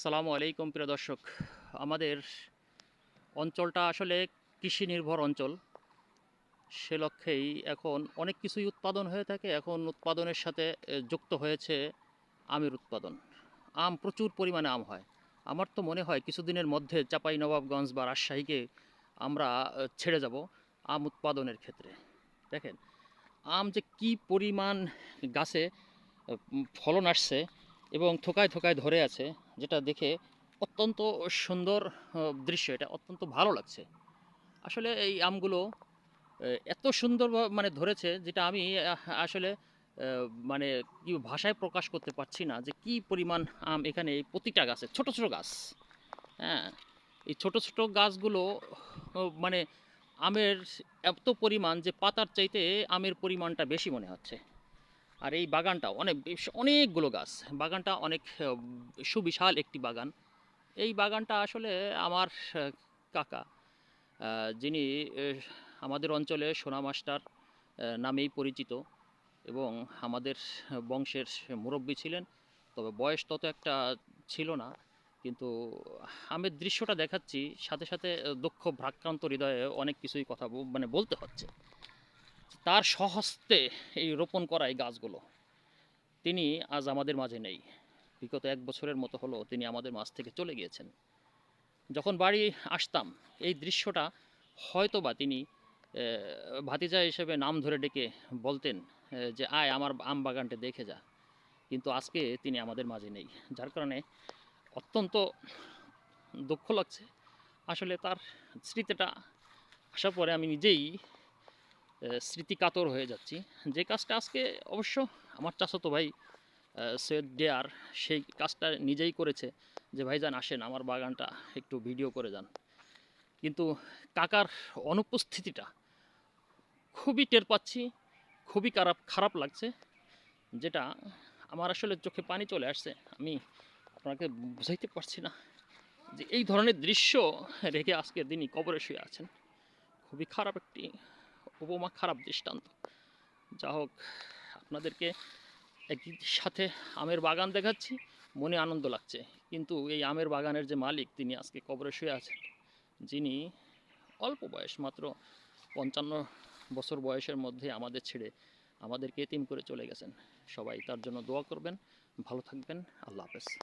আসসালামু আলাইকুম, প্রিয় দর্শক। আমাদের অঞ্চলটা আসলে কৃষি নির্ভর অঞ্চল। সে লক্ষ্যেই এখন অনেক কিছুই উৎপাদন হয়ে থাকে। এখন উৎপাদনের সাথে যুক্ত হয়েছে আমের উৎপাদন। আম প্রচুর পরিমাণে আম হয়। আমার তো মনে হয় কিছুদিনের মধ্যে চাপাই নবাবগঞ্জ বা রাজশাহীকে আমরা ছেড়ে যাব আম উৎপাদনের ক্ষেত্রে। দেখেন, আম যে কি পরিমাণ গাছে ফলন আসছে এবং থোকায় থোকায় ধরে আছে যেটা দেখে অত্যন্ত সুন্দর দৃশ্য এটা, অত্যন্ত ভালো লাগছে। আসলে এই আমগুলো এত সুন্দর মানে ধরেছে যেটা আমি আসলে মানে কি ভাষায় প্রকাশ করতে পারছি না যে কি পরিমাণ আম এখানে এই প্রতিটা গাছে, ছোট ছোট গাছ। হ্যাঁ এই ছোট ছোট গাছগুলো মানে আমের এত পরিমাণ যে পাতার চাইতে আমের পরিমাণটা বেশি মনে হচ্ছে। আর এই বাগানটা অনেক অনেকগুলো গাছ। বাগানটা অনেক সুবিশাল একটি বাগান। এই বাগানটা আসলে আমার কাকা যিনি আমাদের অঞ্চলে সোনা মাস্টার নামেই পরিচিত এবং আমাদের বংশের মুরব্বী ছিলেন, তবে বয়স তত একটা ছিল না। কিন্তু আমি দৃশ্যটা দেখাচ্ছি, সাথে সাথে দুঃখ, ভ্রাক্রান্ত হৃদয়ে অনেক কিছুই কথা মানে বলতে হচ্ছে। তার স্বহস্তে এই রোপণ করা এই গাছগুলো। তিনি আজ আমাদের মাঝে নেই। বিগত এক বছরের মতো হলো তিনি আমাদের মাঝ থেকে চলে গিয়েছেন। যখন বাড়ি আসতাম, এই দৃশ্যটা হয়তোবা তিনি ভাতিজা হিসেবে নাম ধরে ডেকে বলতেন যে, আয়, আমার আম বাগানটা দেখে যা। কিন্তু আজকে তিনি আমাদের মাঝে নেই। যার কারণে অত্যন্ত দুঃখ লাগছে। আসলে তার স্মৃতিটা আসার পরে আমি নিজেই স্মৃতিকাতর হয়ে যাচ্ছি। যে কাজটা আজকে অবশ্য আমার চাচাতো ভাই সৈয়দ ডেয়ার সেই কাজটা নিজেই করেছে যে, ভাইজান, আসেন, আমার বাগানটা একটু ভিডিও করে যান। কিন্তু কাকার অনুপস্থিতিটা খুবই টের পাচ্ছি, খুবই খারাপ খারাপ লাগছে, যেটা আমার আসলে চোখে পানি চলে আসছে। আমি আপনাকে বুঝাইতে পারছি না যে, এই ধরনের দৃশ্য রেখে আজকের দিনই কবরে শুয়ে আছেন। খুবই খারাপ একটি উপমা খারাপ দৃষ্টান্ত। যা হোক, আপনাদেরকে একই সাথে আমের বাগান দেখাচ্ছি, মনে আনন্দ লাগছে। কিন্তু এই আমের বাগানের যে মালিক, তিনি আজকে কবরে শুয়ে আছেন। যিনি অল্প বয়স, মাত্র পঞ্চান্ন বছর বয়সের মধ্যে আমাদের ছেড়ে আমাদেরকে এতিম করে চলে গেছেন। সবাই তার জন্য দোয়া করবেন। ভালো থাকবেন। আল্লাহ হাফেজ।